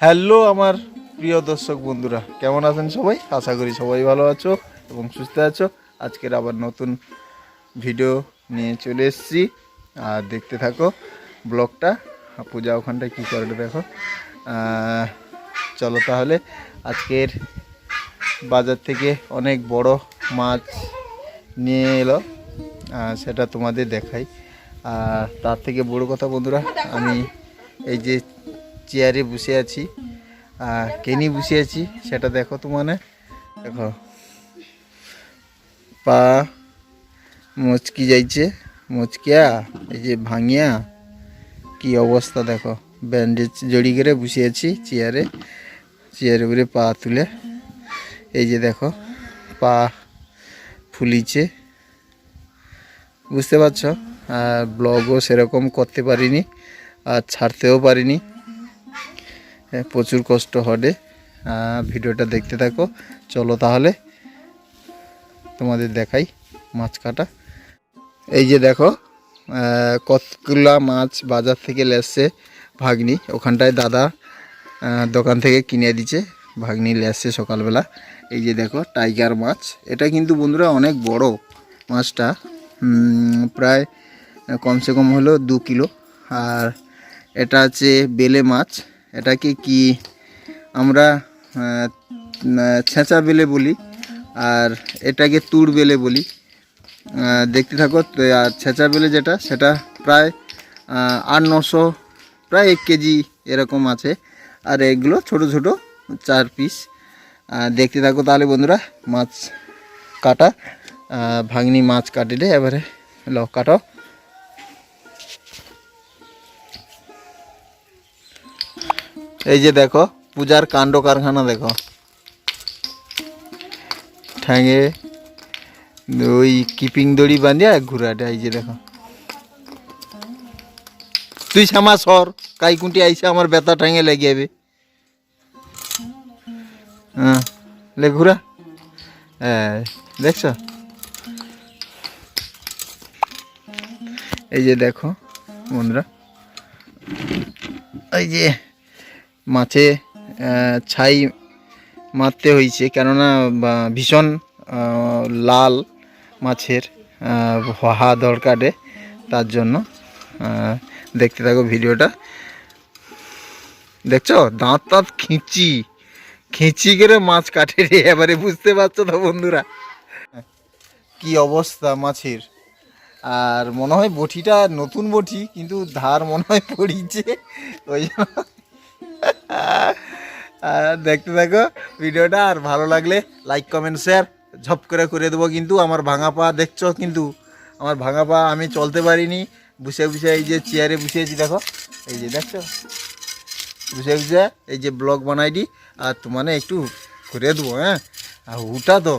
Hello আমার প্রিয় দর্শক বন্ধুরা, কেমন আছেন সবাই? আশা করি সবাই ভালো আছো এবং সুস্থ আছো। আজকের আবার নতুন ভিডিও নিয়ে চলে এসেছি। আর দেখতে থাকো ব্লগটা, পূজা ওখানটায় কী করে দেখো। চলো তাহলে আজকের বাজার থেকে অনেক বড় মাছ নিয়ে এলো। সেটা তোমাদের দেখাই। আর তার থেকে বড় কথা বন্ধুরা, আমি এই যে চেয়ারে বসে আছি। আর কেনি বসে আছি, সেটা দেখো তো মানে দেখো। পা মচকি যাইছে, মচকিয়া, এই যে ভাঙিয়া। কি অবস্থা দেখো ব্যান্ডেজ জড়ি করে বসে আছি চেয়ারে। চেয়ারে উপরে পা তুলে। এই যে দেখো, পা ফুলিছে। বুঝতে পারছ? আর ব্লগও সেরকম করতে পারিনি, আর ছাড়তেও পারিনি। প্রচুর কষ্ট হবে। ভিডিওটা দেখতে থাকো। চলো তাহলে তোমাদের দেখাই মাছ কাটা এই যে দেখো কতগুলা মাছ বাজার থেকে লেসছে ভাগ্নি। ওখানটায় দাদা দোকান থেকে কিনে দিচ্ছে ভাগ্নি লেসছে সকালবেলা। এই যে দেখো, টাইগার মাছ। এটা কিন্তু বন্ধুরা অনেক বড় মাছটা। প্রায় কমসে কম হলো দু কিলো। আর এটা আছে বেলে মাছ। এটাকে কি আমরা ছেঁচা বেলে বলি আর এটাকে তুড় বেলে বলি। দেখতে থাকো আর ছেঁচা বেলে যেটা, সেটা প্রায় আট, নশো, প্রায় এক কেজি এরকম আছে। আর এগুলো ছোট ছোট চার পিস। দেখতে থাকো তাহলে বন্ধুরা, মাছ কাটা ভাঙনি মাছ কাটিলে এবারে ল কাটো এই যে দেখো, পূজার কাণ্ড কারখানা দেখো। ঠ্যাঙে ওই কিপিং দড়ি বাঁধিয়া ঘুরাটা, এই যে দেখো। তুই শ্যামা, সর কাই কুটি আইসে আমার বেতা ঠ্যাঙে লেগে যাবে হ্যাঁ লে ঘুরা। হ্যাঁ দেখছ? এই যে দেখো, বন্ধুরা। এই যে মাছে ছাই মারতে হয়েছে। কেননা ভীষণ লাল মাছের হওয়া দরকারে তার জন্য দেখতে থাকো ভিডিওটা। দেখছ? দাঁত তাঁত খিঁচি। খিঁচি করে মাছ কাটে রে, এবারে বুঝতে পারছ তো বন্ধুরা। কি অবস্থা মাছের? আর মনে হয় বটিটা নতুন বটি, কিন্তু ধার মনে হয় পড়িছে। ওই জন্য দেখতে থাকো, ভিডিওটা, আর ভালো লাগলে লাইক কমেন্ট শেয়ার ঝপ করে করে দেবো কিন্তু আমার ভাঙা পা দেখছ কিন্তু। আমার ভাঙা পা আমি চলতে পারিনি। বসে বসে এই যে চেয়ারে বসেছি দেখো। এই যে দেখছ? বসে বসে এই যে ব্লগ বানাইডি আর তোমানে একটু করে দেবো হ্যাঁ? আর উঠা তো।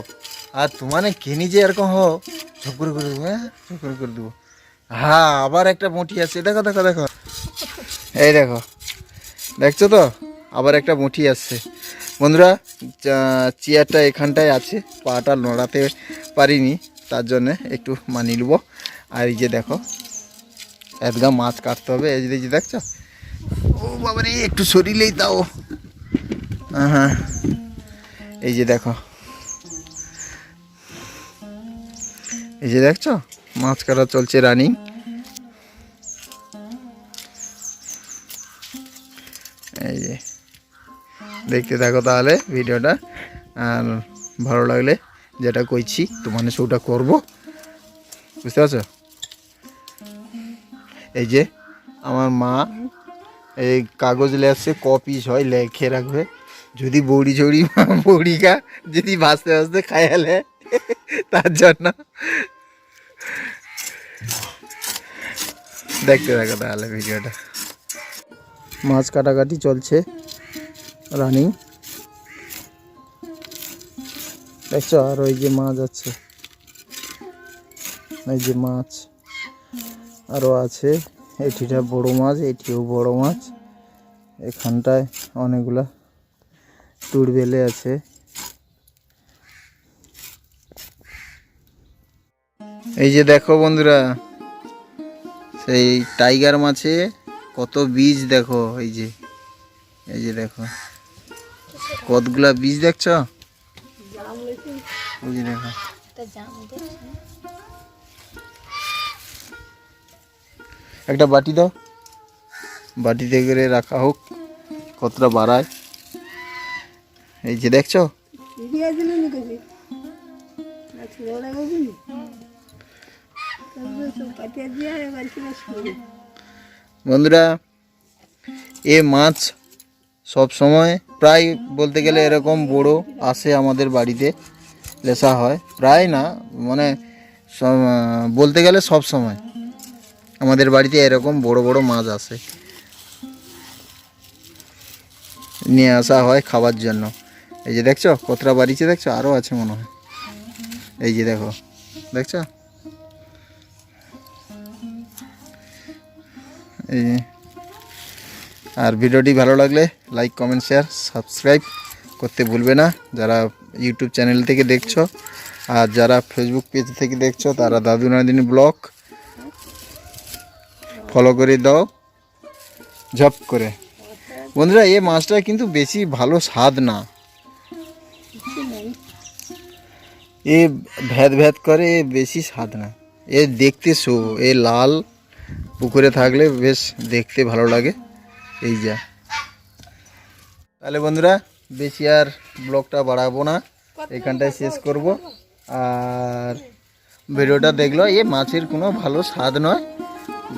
আর তোমানে কেনি যে এরকম হো, ঝপ করে করে দেবো হ্যাঁ? ঝপ করে করে দেবো। হ্যাঁ আবার একটা মুঠি আছে, দেখো দেখো দেখো। এই দেখো। দেখছ তো? আবার একটা মুঠি আসছে। বন্ধুরা চেয়ারটা এখানটায় আছে। পাটা নড়াতে পারিনি, তার জন্যে একটু মানিয়ে নেব। আর এই যে দেখো একদা মাছ কাটতে হবে। এই যে দেখছ? ও বাবারে, একটু শরীরেই দাও হ্যাঁ এই যে দেখো। এই যে দেখছ? মাছ কাটা চলছে রানিং। এই যে। দেখতে থাকো তাহলে ভিডিওটা, আর ভালো লাগলে যেটা কইছি, তোমার সেটা করব। বুঝতে পারছ? এই যে, আমার মা এই কাগজ লেসে ক পিস হয়, লেখে রাখবে। যদি বড়ি ঝড়ি বড়ি খা যদি ভাসতে ভাসতে খায়ালে তার জন্য। দেখতে থাকো তাহলে ভিডিওটা। মাছ কাটাকাটি চলছে, রানিং। দেখছ আর ওই যে মাছ আছে, এই যে মাছ। আরও আছে এটিটা বড় মাছ এটিও বড় মাছ। এখানটায় অনেকগুলা টুর বেলে আছে। এই যে দেখো বন্ধুরা, সেই টাইগার মাছে কত বীজ দেখো, এই যে এই যে দেখো। কতগুলা বীজ দেখছ? দেখো। একটা বাটি দাও। বাটিতে করে রাখা হোক, কতটা বাড়ায়। এই যে দেখছ? বন্ধুরা, এ মাছ সব সময় প্রায় বলতে গেলে এরকম বড় আসে আমাদের বাড়িতে, লেসা হয়। প্রায় না মানে বলতে গেলে সব সময় আমাদের বাড়িতে এরকম বড় বড় মাছ আসে, নিয়ে আসা হয় খাবার জন্য। এই যে দেখছ কতটা বাড়িতে দেখছ আরও আছে মনে হয়। এই যে দেখো, দেখছ? এই। আর ভিডিওটি ভালো লাগলে লাইক কমেন্ট শেয়ার সাবস্ক্রাইব করতে ভুলবে না। যারা ইউটিউব চ্যানেল থেকে দেখছ আর যারা ফেসবুক পেজ থেকে দেখছ, তারা দাদু নাদিনী ব্লগ ফলো করে দাও। ঝপ করে। বন্ধুরা এই মাছটা কিন্তু বেশি ভালো স্বাদ না। এ ভ্যাদ ভ্যাদ করে বেশি স্বাদ না। এ দেখতে শো এ লাল। পুকুরে থাকলে বেশ দেখতে ভালো লাগে। এই যা। তাহলে বন্ধুরা, বেশি আর ব্লগটা বাড়াবো না। এখানটায় শেষ করব। আর ভিডিওটা দেখল, এ মাছের কোনো ভালো স্বাদ নয়।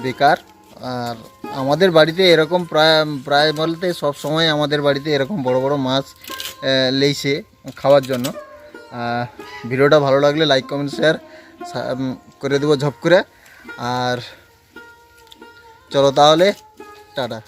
বেকার। আর আমাদের বাড়িতে এরকম প্রায় প্রায় বলতে সব সময় আমাদের বাড়িতে এরকম বড় বড় মাছ লেইছে খাওয়ার জন্য। ভিডিওটা ভালো লাগলে লাইক কমেন্ট শেয়ার করে দেবো ঝপ করে। আর চলো তাহলে টাটা।